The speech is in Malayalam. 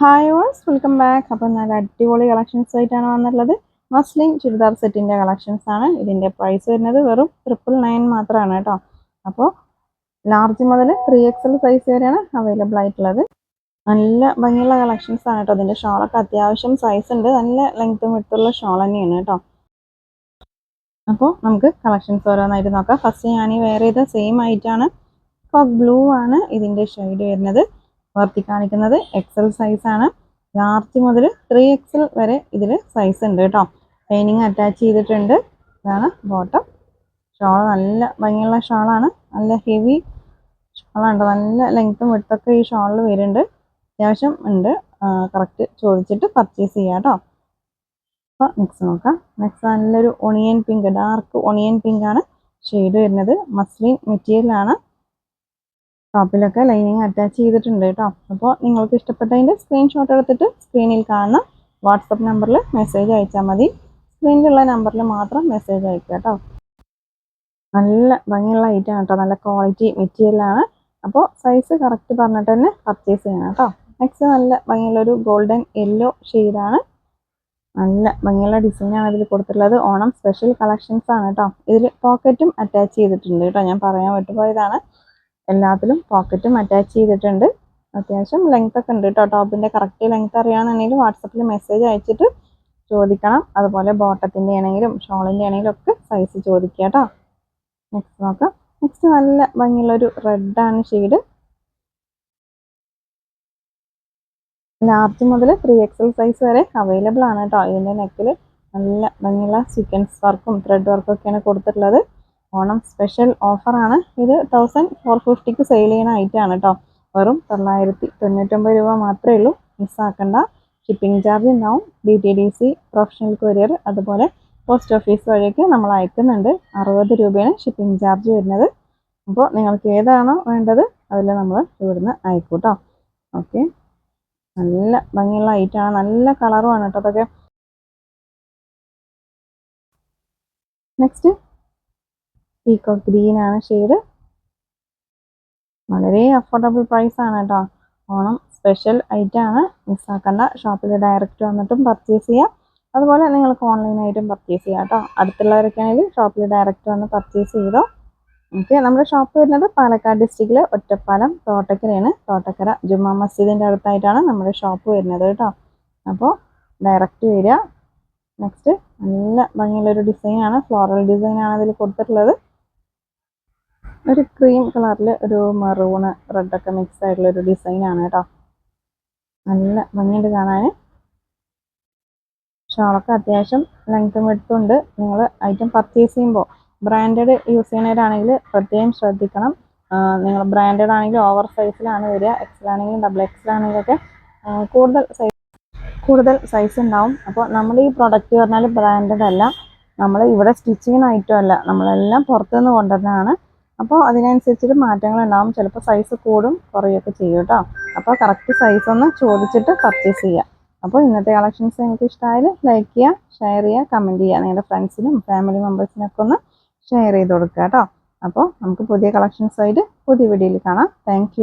ഹായ് വാസ് വെൽക്കം ബാക്ക് അപ്പം നല്ല അടിപൊളി കളക്ഷൻസ് ആയിട്ടാണ് വന്നിട്ടുള്ളത്. മസ്ലിൻ ചുരിദാർ സെറ്റിന്റെ കളക്ഷൻസ് ആണ്. ഇതിന്റെ പ്രൈസ് വരുന്നത് വെറും ട്രിപ്പിൾ നയൻ മാത്രമാണ് കേട്ടോ. അപ്പോൾ ലാർജ് മുതൽ ത്രീ എക്സൽ സൈസ് വരെയാണ് അവൈലബിൾ ആയിട്ടുള്ളത്. നല്ല ഭംഗിയുള്ള കളക്ഷൻസ് ആണ് കേട്ടോ. അതിന്റെ ഷോളൊക്കെ അത്യാവശ്യം സൈസ് ഉണ്ട്. നല്ല ലെങ്ത്തും വിട്ടുള്ള ഷോൾ തന്നെയാണ് കേട്ടോ. അപ്പോൾ നമുക്ക് കളക്ഷൻസ് ഓരോന്നായിട്ട് നോക്കാം. ഫസ്റ്റ് ഞാൻ ഈ വെയർ ചെയ്ത സെയിം ആയിട്ടാണ് ഇപ്പോൾ ബ്ലൂ ആണ് ഇതിന്റെ ഷെയ്ഡ് വരുന്നത്. വർത്തി കാണിക്കുന്നത് എക്സൽ സൈസ് ആണ്. ലാർജ് മുതൽ ത്രീ എക്സൽ വരെ ഇതിൽ സൈസ് ഉണ്ട് കേട്ടോ. ലൈനിങ് അറ്റാച്ച് ചെയ്തിട്ടുണ്ട്. ഇതാണ് ബോട്ടം ഷോൾ നല്ല ഭംഗിയുള്ള ഷോളാണ് നല്ല ഹെവി ഷോളാണ് നല്ല ലെങ്ത്തും വിട്ടൊക്കെ ഈ ഷോളിൽ വരുന്നുണ്ട്. അത്യാവശ്യം ഉണ്ട്. കറക്റ്റ് ചോദിച്ചിട്ട് പർച്ചേസ് ചെയ്യാം കേട്ടോ. അപ്പോൾ നെക്സ്റ്റ് നോക്കാം. നെക്സ്റ്റ് നല്ലൊരു onion pink dark onion pink ആണ് ഷെയ്ഡ് വരുന്നത്. മസ്ലിൻ മെറ്റീരിയലാണ് ടോപ്പിലൊക്കെ ലൈനിങ് അറ്റാച്ച് ചെയ്തിട്ടുണ്ട് കേട്ടോ. അപ്പോൾ നിങ്ങൾക്ക് ഇഷ്ടപ്പെട്ടതിന്റെ സ്ക്രീൻഷോട്ട് എടുത്തിട്ട് സ്ക്രീനിൽ കാണുന്ന വാട്സപ്പ് നമ്പറിൽ മെസ്സേജ് അയച്ചാൽ മതി. സ്ക്രീനിലുള്ള നമ്പറിൽ മാത്രം മെസ്സേജ് അയക്കുക കേട്ടോ. നല്ല ഭംഗിയുള്ള ഐറ്റം കേട്ടോ. നല്ല ക്വാളിറ്റി മെറ്റീരിയലാണ് അപ്പോൾ സൈസ് കറക്റ്റ് പറഞ്ഞിട്ട് തന്നെ പർച്ചേസ് ചെയ്യണം കേട്ടോ. നെക്സ്റ്റ് നല്ല ഭംഗിയുള്ളൊരു ഗോൾഡൻ യെല്ലോ ഷെയ്ഡാണ് നല്ല ഭംഗിയുള്ള ഡിസൈനാണ് ഇതിൽ കൊടുത്തിട്ടുള്ളത്. ഓണം സ്പെഷ്യൽ കളക്ഷൻസ് ആണ് കേട്ടോ. ഇതിൽ പോക്കറ്റും അറ്റാച്ച് ചെയ്തിട്ടുണ്ട് കേട്ടോ. ഞാൻ പറയാൻ വിട്ടുപോയതാണ്. എല്ലാത്തിലും പോക്കറ്റും അറ്റാച്ച് ചെയ്തിട്ടുണ്ട്. അത്യാവശ്യം ലെങ്ത് ഒക്കെ ഉണ്ട് കേട്ടോ ടോപ്പിന്റെ കറക്റ്റ് ലെങ്ത് അറിയാമെന്നുണ്ടെങ്കിൽ വാട്സപ്പിൽ മെസ്സേജ് അയച്ചിട്ട് ചോദിക്കണം. അതുപോലെ ബോട്ടത്തിന്റെ ആണെങ്കിലും ഷോളിന്റെ ആണെങ്കിലും ഒക്കെ സൈസ് ചോദിക്കുക കേട്ടോ നെക്സ്റ്റ് നോക്കാം. നെക്സ്റ്റ് നല്ല ഭംഗിയുള്ളൊരു റെഡാണ് ഷെയ്ഡ് ലാർജ് മുതൽ ത്രീ എക്സൽ സൈസ് വരെ അവൈലബിൾ ആണ് കേട്ടോ ഇതിന്റെ നെക്കിൽ നല്ല ഭംഗിയുള്ള സീക്വൻസ് വർക്കും ത്രെഡ് വർക്കും ഒക്കെയാണ് കൊടുത്തിട്ടുള്ളത്. ഓണം സ്പെഷ്യൽ ഓഫറാണ്. ഇത് തൗസൻഡ് ഫോർ ഫിഫ്റ്റിക്ക് സെയിൽ ചെയ്യുന്ന ഐറ്റമാണ് കേട്ടോ വെറും തൊള്ളായിരത്തി തൊണ്ണൂറ്റൊമ്പത് രൂപ മാത്രമേ ഉള്ളൂ. മിസ്സാക്കണ്ട ഷിപ്പിംഗ് ചാർജ് ഉണ്ടാവും. D T D C professional courier അതുപോലെ പോസ്റ്റ് ഓഫീസ് വഴിയൊക്കെ നമ്മൾ അയക്കുന്നുണ്ട്. അറുപത് രൂപയാണ് ഷിപ്പിംഗ് ചാർജ് വരുന്നത്. അപ്പോൾ നിങ്ങൾക്ക് ഏതാണോ വേണ്ടത് അതിൽ നമ്മൾ ഇവിടുന്ന് അയക്കും കേട്ടോ ഓക്കെ നല്ല ഭംഗിയുള്ള ഐറ്റമാണ് നല്ല കളറുമാണ് കേട്ടോ അതൊക്കെ. നെക്സ്റ്റ് പീക്കോ ഗ്രീൻ ആണ് ഷെയ്ഡ്. വളരെ അഫോർഡബിൾ പ്രൈസ് ആണ് കേട്ടോ ഓണം സ്പെഷ്യൽ ഐറ്റം ആണ്. മിസ്സാക്കണ്ട ഷോപ്പിൽ ഡയറക്റ്റ് വന്നിട്ടും പർച്ചേസ് ചെയ്യാം. അതുപോലെ നിങ്ങൾക്ക് ഓൺലൈനായിട്ടും പർച്ചേസ് ചെയ്യാം കേട്ടോ അടുത്തുള്ളവരൊക്കെ ആണെങ്കിൽ ഷോപ്പിൽ ഡയറക്റ്റ് വന്ന് പർച്ചേസ് ചെയ്തോ. ഓക്കെ നമ്മുടെ ഷോപ്പ് വരുന്നത് പാലക്കാട് ഡിസ്ട്രിക്റ്റിലെ ഒറ്റപ്പാലം തോട്ടക്കരയാണ്. തോട്ടക്കര ജുമാ മസ്ജിദിന്റെ അടുത്തായിട്ടാണ് നമ്മുടെ ഷോപ്പ് വരുന്നത് കേട്ടോ അപ്പോൾ ഡയറക്റ്റ് വരിക. നെക്സ്റ്റ് നല്ല ഭംഗിയുള്ളൊരു ഡിസൈനാണ് ഫ്ലോറൽ ഡിസൈനാണ് അതിൽ കൊടുത്തിട്ടുള്ളത്. ഒരു ക്രീം കളറിൽ ഒരു മെറൂണ് റെഡൊക്കെ മിക്സ് ആയിട്ടുള്ള ഒരു ഡിസൈനാണ് കേട്ടോ. നല്ല ഭംഗിയുണ്ട് കാണാൻ ഷോളൊക്കെ അത്യാവശ്യം ലെങ്ത്തും എടുത്തുണ്ട് നിങ്ങൾ ഐറ്റം പർച്ചേസ് ചെയ്യുമ്പോൾ ബ്രാൻഡഡ് യൂസ് ചെയ്യുന്നവരാണെങ്കിൽ പ്രത്യേകം ശ്രദ്ധിക്കണം. നിങ്ങൾ ബ്രാൻഡഡ് ആണെങ്കിൽ ഓവർ സൈസിലാണ് വരിക. എക്സൽ ആണെങ്കിലും ഡബിൾ എക്സൽ ആണെങ്കിലൊക്കെ കൂടുതൽ സൈസ് കൂടുതൽ സൈസ് ഉണ്ടാവും. അപ്പോൾ നമ്മൾ ഈ പ്രൊഡക്റ്റ് പറഞ്ഞാൽ ബ്രാൻഡഡ് അല്ല. നമ്മൾ ഇവിടെ സ്റ്റിച്ച് ചെയ്യുന്ന ഐറ്റം അല്ല. നമ്മളെല്ലാം പുറത്തുനിന്ന് കൊണ്ടുവരുന്നതാണ്. അപ്പോൾ അതിനനുസരിച്ചിട്ട് മാറ്റങ്ങൾ ഉണ്ടാവും ചിലപ്പോൾ സൈസ് കൂടും കുറയുകയൊക്കെ ചെയ്യും കേട്ടോ. അപ്പോൾ കറക്റ്റ് സൈസ് ഒന്ന് ചോദിച്ചിട്ട് പർച്ചേസ് ചെയ്യുക അപ്പോൾ ഇന്നത്തെ കളക്ഷൻസ് നിങ്ങൾക്ക് ഇഷ്ടമായാൽ ലൈക്ക് ചെയ്യുക ഷെയർ ചെയ്യുക കമന്റ് ചെയ്യുക നിങ്ങളുടെ ഫ്രണ്ട്സിനും ഫാമിലി മെമ്പേഴ്സിനൊക്കെ ഒന്ന് ഷെയർ ചെയ്ത് കൊടുക്കുക കേട്ടോ. അപ്പോൾ നമുക്ക് പുതിയ കളക്ഷൻസ് ആയിട്ട് പുതിയ വീഡിയോയിൽ കാണാം. താങ്ക്